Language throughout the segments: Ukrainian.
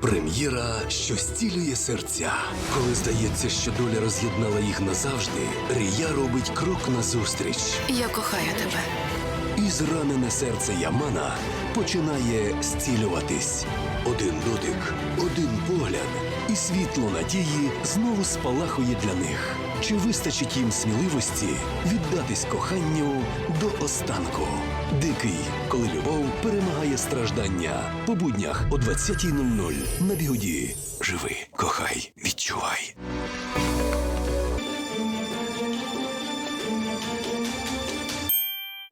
Прем'єра, що зцілює серця. Коли здається, що доля роз'єднала їх назавжди, Рія робить крок назустріч. Я кохаю тебе. І зранене серце Ямана починає зцілюватись. Один дотик, один погляд, і світло надії знову спалахує для них. Чи вистачить їм сміливості віддатись коханню до останку? Дикий, коли любов перемагає страждання. По буднях о 20.00 на бігоді. Живи, кохай, відчувай.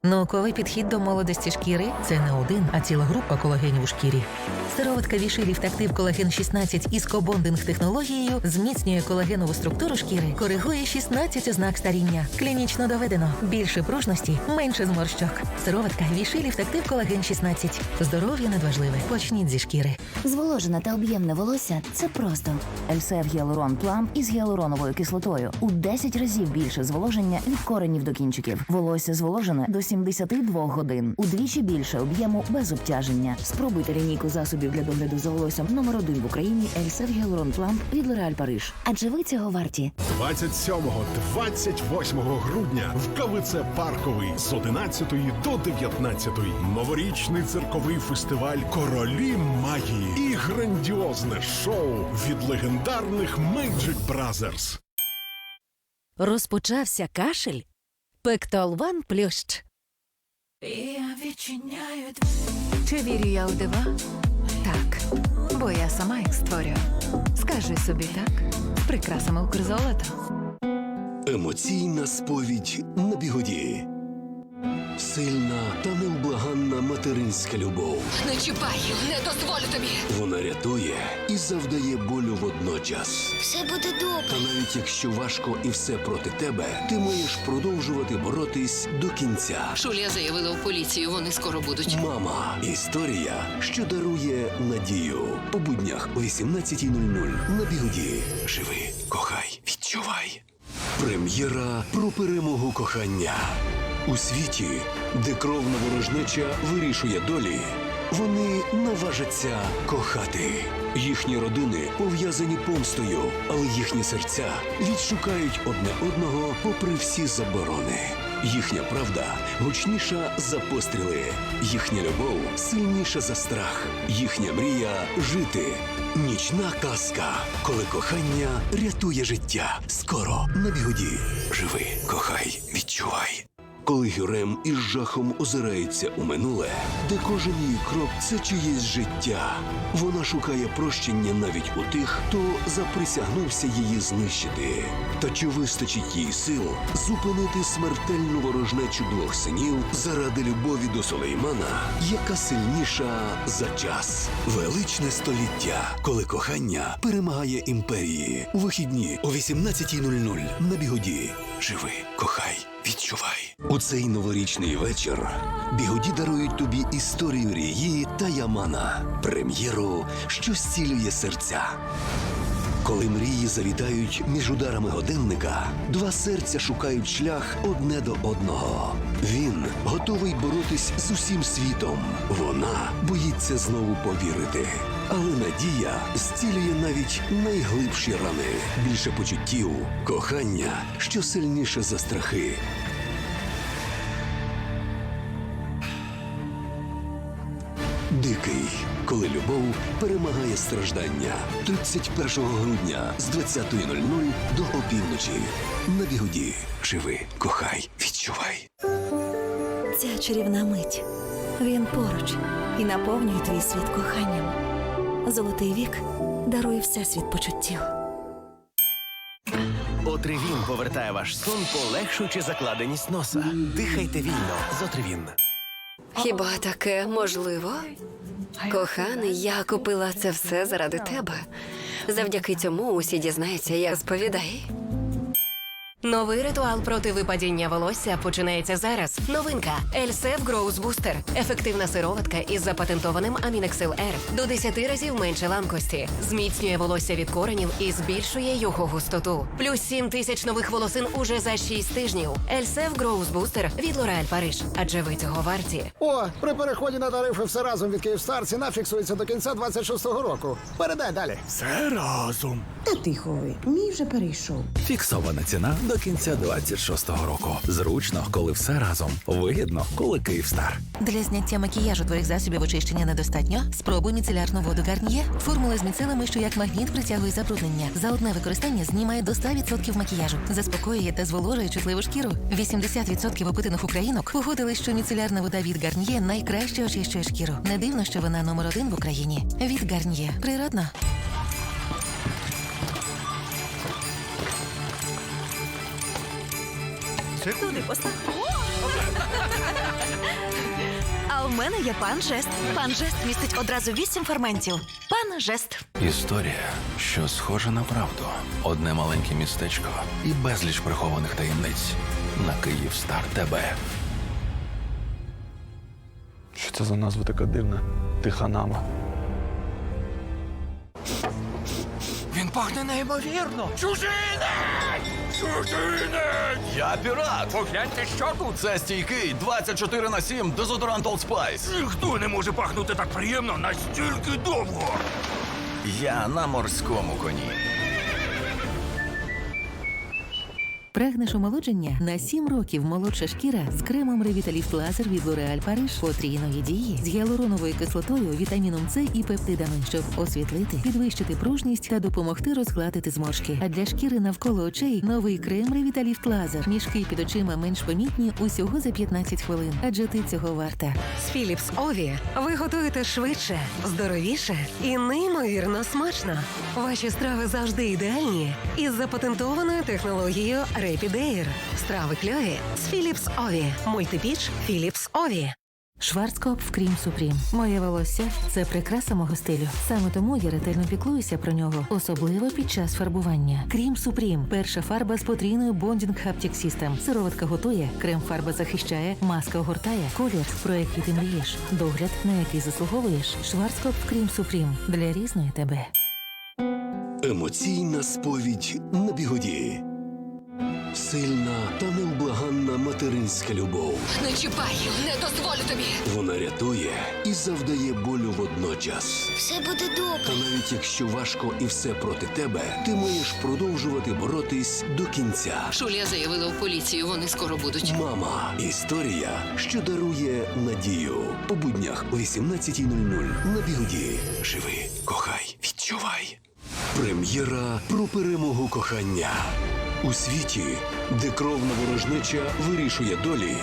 Науковий підхід до молодості шкіри це не один, а ціла група колагенів у шкірі. Сироватка Вішилів Тактив Колаген 16 із кобондинг технологією зміцнює колагенову структуру шкіри, коригує 16 ознак старіння. Клінічно доведено більше пружності, менше зморщок. Сироватка Вішилів Тактив Колаген 16. Здоров'я надважливе. Почніть зі шкіри. Зволожене та об'ємне волосся це просто. Ельсев Гіалурон Плам із гіалуроновою кислотою у 10 разів більше зволоження від коренів до кінчиків. Волосся зволожене до 72 годин. Удвічі більше об'єму без обтяження. Спробуйте лінійку засобів для догляду за волоссям номер один в Україні Ельсев Гіалурон Плам від L'Oréal Париж. Адже ви цього варті. 27-28 грудня в КВЦ Парковий з 11 до 19. Новорічний цирковий фестиваль Королі магії і грандіозне шоу від легендарних Magic Brothers. Розпочався кашель? Пектолван плющ. Я відчиняю Чи вірю я у дива? Так, бо я сама їх створюю. Скажи собі так, прикрасами Укрзолота. Емоційна сповідь на бігоді. Сильна та невблаганна материнська любов. Не чіпай, не дозволю тобі. Вона рятує і завдає болю водночас. Все буде добре. Та навіть якщо важко і все проти тебе, ти маєш продовжувати боротись до кінця. Шуля заявила у поліцію, вони скоро будуть. Мама. Історія, що дарує надію. По буднях о 18.00 на бігоді. Живи, кохай, відчувай. Прем'єра про перемогу кохання. У світі, де кровна ворожнеча вирішує долі, вони наважаться кохати. Їхні родини пов'язані помстою, але їхні серця відшукають одне одного попри всі заборони. Їхня правда гучніша за постріли, їхня любов сильніша за страх, їхня мрія жити. Нічна казка, коли кохання рятує життя. Скоро на бігоді. Живи, кохай, відчувай. Коли Гюрем із жахом озирається у минуле, де кожен її крок це чиєсь життя. Вона шукає прощення навіть у тих, хто заприсягнувся її знищити. Та чи вистачить їй сил зупинити смертельну ворожнечу двох синів заради любові до Сулеймана, яка сильніша за час? Величне століття, коли кохання перемагає імперії. У вихідні о 18.00 на бігоді. Живи, кохай. Цей новорічний вечір бігоді дарують тобі історію Рії та Ямана, прем'єру, що зцілює серця. Коли мрії завітають між ударами годинника, два серця шукають шлях одне до одного. Він готовий боротись з усім світом. Вона боїться знову повірити. Але надія зцілює навіть найглибші рани. Більше почуттів, кохання, що сильніше за страхи. Дикий, коли любов перемагає страждання. 31 грудня з 20.00 до опівночі. На бігоді. Живи, кохай, відчувай. Ця чарівна мить. Він поруч і наповнює твій світ коханням. Золотий вік дарує всесвіт почуттів. Отривін повертає ваш сон, полегшуючи закладеність носа. Дихайте вільно з Отривін. Хіба таке можливо? Коханий, я купила це все заради тебе. Завдяки цьому усі дізнаються, як сповідай. Новий ритуал проти випадіння волосся починається зараз. Новинка Ельсев Growth Booster. Ефективна сироватка із запатентованим Амінексил R. До 10 разів менше ламкості. Зміцнює волосся від коренів і збільшує його густоту. Плюс 7 тисяч нових волосин уже за 6 тижнів. Ельсев Growth Booster від L'Oreal Париж. Адже ви цього варті. О, при переході на тарифи все разом від Київстар ціна фіксується до кінця 26-го року. Передай далі. Все разом. Та тихо ви, мій вже перейшов. Фіксована ціна до кінця 26-го року. Зручно, коли все разом. Вигідно, коли Київстар. Для зняття макіяжу твоїх засобів очищення недостатньо. Спробуй міцелярну воду Гарніє. Формула з міцелами, що як магніт притягує забруднення. За одне використання знімає до 100% макіяжу, заспокоює та зволожує чутливу шкіру. 80% опитаних українок погодили, що міцелярна вода від Гарніє найкраще очищує шкіру. Не дивно, що вона номер один в Україні. Від Гарніє. Природно. Туди постав. А в мене є пан Жест. Пан Жест містить одразу вісім ферментів. Пан Жест. Історія, що схожа на правду. Одне маленьке містечко і безліч прихованих таємниць на Київстар ТБ. Що це за назва така дивна? Тиха нама. Він пахне неймовірно. Чужинець! Чужинець! Я пірат! Погляньте, що тут! Це стійкий 24 на 7 дезодорант Old Spice. Ніхто не може пахнути так приємно настільки довго. Я на морському коні. Прагнеш омолодження? На 7 років молодша шкіра з кремом Revitalift Laser від L'Oreal Париж потрійної дії з гіалуроновою кислотою, вітаміном С і пептидами, щоб освітлити, підвищити пружність та допомогти розгладити зморшки. А для шкіри навколо очей новий крем Revitalift Laser. Мішки під очима менш помітні усього за 15 хвилин. Адже ти цього варта. З Philips Ові ви готуєте швидше, здоровіше і неймовірно смачно. Ваші страви завжди ідеальні із запатентованою технологією Rapid Air. Страви кльові з Philips Ові. Мультипіч Philips Ові. Шварцкопф Крім Супрім. Моє волосся це прикраса мого стилю. Саме тому я ретельно піклуюся про нього, особливо під час фарбування. Крім Супрім перша фарба з потрійною Bonding Haptic System. Сироватка готує, крем-фарба захищає, маска огортає, колір, про який ти мрієш, догляд, на який заслуговуєш. Шварцкопф Крім Супрім для різної тебе. Емоційна сповідь на бігоді. Сильна та невблаганна материнська любов. Не чіпай, не дозволю тобі. Вона рятує і завдає болю водночас. Все буде добре. Та навіть якщо важко і все проти тебе, ти маєш продовжувати боротись до кінця. Шуля заявила в поліцію, вони скоро будуть. Мама. Історія, що дарує надію. По буднях о 18.00 на бігоді. Живи, кохай, відчувай. Прем'єра про перемогу кохання. У світі, де кровна ворожнеча вирішує долі,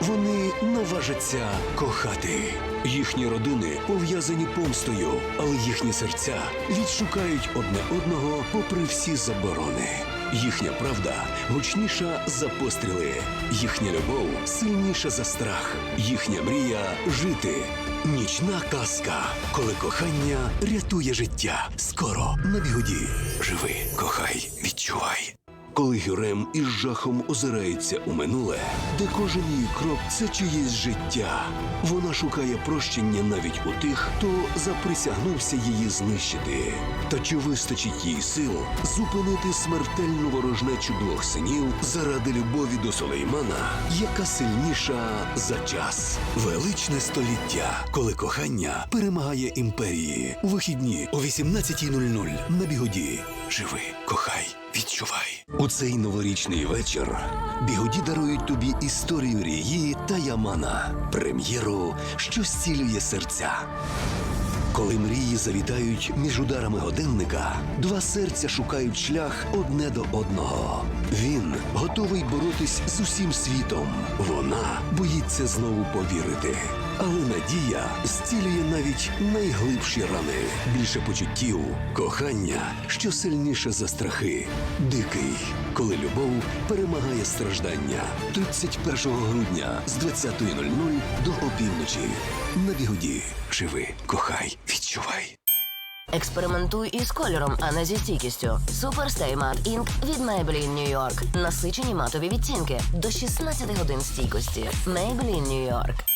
вони наважаться кохати. Їхні родини пов'язані помстою, але їхні серця відшукають одне одного попри всі заборони. Їхня правда гучніша за постріли, їхня любов сильніша за страх, їхня мрія жити. Нічна казка, коли кохання рятує життя. Скоро на бігоді. Живи, кохай, відчувай. Коли Гюрем із жахом озирається у минуле, де кожен її крок це чиєсь життя. Вона шукає прощення навіть у тих, хто заприсягнувся її знищити. Та чи вистачить їй сил зупинити смертельну ворожнечу двох синів заради любові до Сулеймана, яка сильніша за час? Величне століття, коли кохання перемагає імперії. У вихідні о 18.00 на бігоді. Живи, кохай. Відчувай у цей новорічний вечір. Бігоді дарують тобі історію Рії та Ямана, прем'єру, що зцілює серця. Коли мрії завітають між ударами годинника, два серця шукають шлях одне до одного. Він готовий боротись з усім світом. Вона боїться знову повірити. Але надія зцілює навіть найглибші рани. Більше почуттів, кохання, що сильніше за страхи. Дикий, коли любов перемагає страждання. 31 грудня з 20.00 до опівночі. На бігоді. Живи, кохай, відчувай. Експериментуй із кольором, а не зі стійкістю. Stay Matte Ink від Maybelline New York. Насичені матові відтінки до 16 годин стійкості. Maybelline New York.